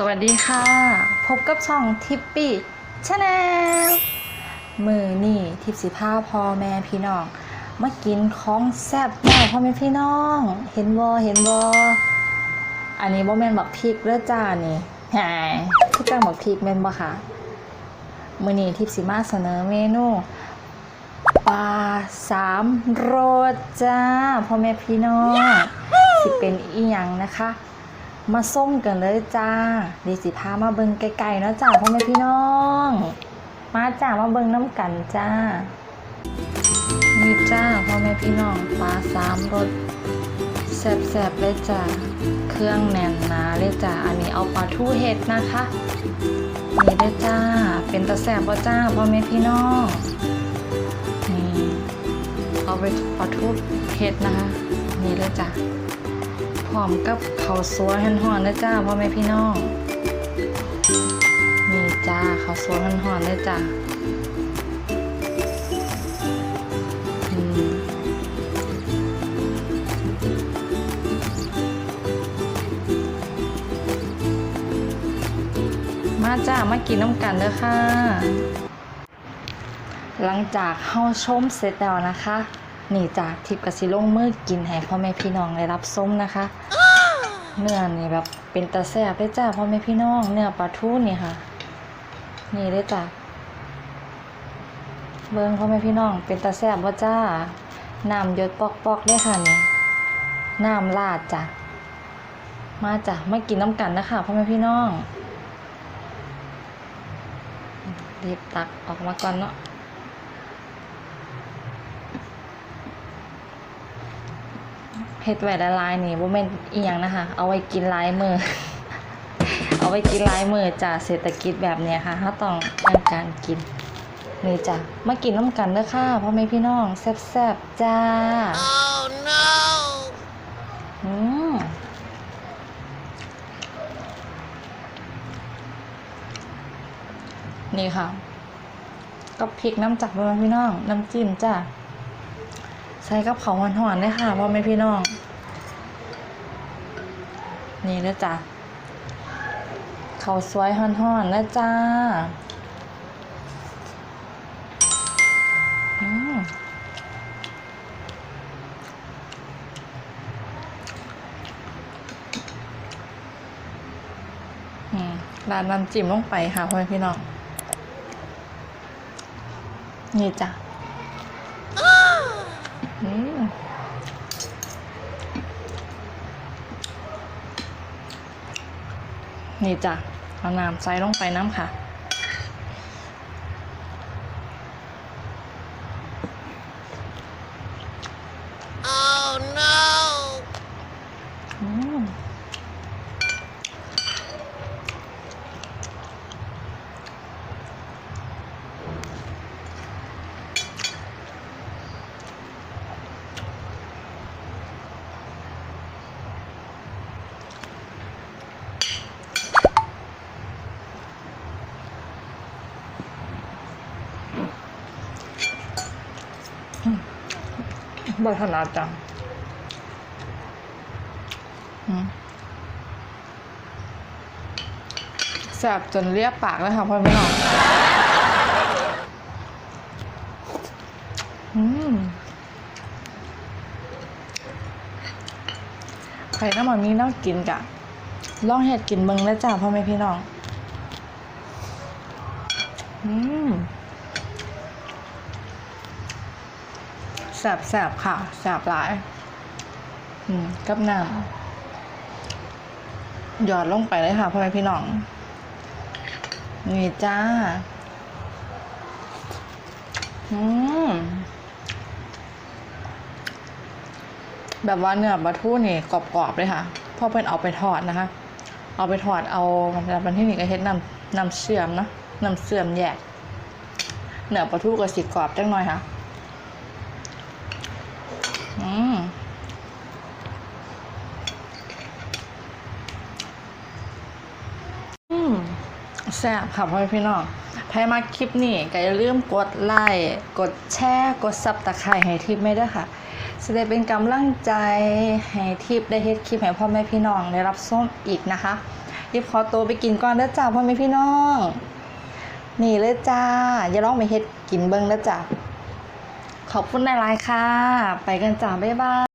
สวัสดีค่ะ พบกับช่องทิปปี้ชาแนลมือนี่ทิปสิผ้าพ่อแม่พี่น้องมากินของแซ่บแม่พ่อแม่พี่น้อง เห็นบอเห็นบออันนี้บ่แม่นบักพริกเด้อจ้านี่แหมคือจังบักพริกแม่นบ่ค่ะมือนี่ทิปสิมาเสนอเมนูปลาสามรสจ้าพ่อแม่พี่น้องสิเป็นอีหยังนะคะ มาส้มกันเลยจ้าดีสิพามาเบิงไกลๆเนาะจ้าพ่อแม่พี่น้อง มาจ้ามาเบิงน้ำกันจ้านี่จ้าพ่อแม่พี่น้องปลาสามรสแซ่บๆเลยจ้าเครื่องแน่นหนาเลยจ้าอันนี้เอาปลาทูเห็ดนะคะนี่เลยจ้า เป็นตะแซ่บบ่จ้าพ่อแม่พี่น้องนี่เอาไปปลาทูเห็ดนะคะ นี่เลยจ้า พร้อมกับข้าวสวยห่อนๆนะจ้าพ่อแม่พี่น้องนี่จ้าข้าวสวยห่อนๆเลยจ้ามาจ้ามากินน้ำกันเด้อค่ะ หลังจากเฮาชมเสร็จแล้วนะคะ นี่จากทิพย์กสิลงมือกินให้พ่อแม่พี่น้องได้รับส้มนะคะ เนื้อนี่แบบเป็นตาแซ่บเลยจ้าพ่อแม่พี่น้องเนื้อปลาทูนี่ค่ะ นี่เลยจ้าเบิ้งพ่อแม่พี่น้องเป็นตาแซ่บว่าจ้าน้ำยดปอกๆเลยค่ะนี่น้ำลาดจ้ะมาจ้ะมากินน้ำกันนะคะพ่อแม่พี่น้องรีบตักออกมาก่อนเนาะ เฮ็ดไว้ละลายนี่บ่แม่นอีหยังนะคะ เอาไว้กินหลายมือ เอาไว้กินหลายมือจ้ะเศรษฐกิจแบบเนี้ยค่ะเราต้องการการกินนี่จ้ะมากินน้ำกันเด้อค่ะพ่อแม่พี่น้องแซ่บๆจ้า Oh no! อืมนี่ค่ะ ก็พริกน้ำจับพ่อแม่พี่น้อง น้ำจิ้มจ้ะ ใส่กับเขาวหอนๆเลยค่ะพ่อแม่พี่น้อง นี่นะจ้ะเขาสวยห่อนๆนะจ้าอืมอืมร้านน้ำจิ้มลงไปค่ะพ่อแม่พี่น้อง นี่จ้ะ นี่จ้ะเอาน้ำใส่ลงไปน้ำค่ะ Oh no! อืม บ่ถนัดจังอืมแสบจนเรียบปากแล้วค่ะพ่อไม่น้องอืมใครน้ำมันมีน้ำกินกะลองเห็ดกินเบิงแล้วจ้าพ่อแม่พี่น้อง อืม แสบแสบค่ะแสบหลาย อืมกับน้ำหยอดลงไปเลยค่ะพ่อแม่พี่น้อง นี่จ้า อืมแบบว่าเนื้อปลาทูนี่กรอบๆเลยค่ะพ่อเพิ่นเอาไปทอดนะคะ เอาไปทอดเอาแล้วมันที่นี่ก็เฮ็ดน้ำน้ำเสื่อมเนาะน้ำเสื่อมแยกเนื้อปลาทูก็สิกรอบจังหน่อยค่ะ อืมแซ่บค่ะพ่อพี่น้องใครมาคลิปนี้ก็อย่าลืมกดไลค์ กดแชร์ กดซับตะไคร่ให้ทิปไม่ได้ค่ะจะได้เป็นกำลังใจให้ทิปได้เฮ็ดคลิปให้พ่อแม่พี่น้องได้รับส้มอีกนะคะยิปขอตัวไปกินก่อนนะจ้าพ่อแม่พี่น้อง นี่เลยจ้า อย่าลองไปเฮ็ดกินเบิ้งนะจ้า ขอบคุณหลายๆค่ะ ไปกันจ้าบ๊ายบาย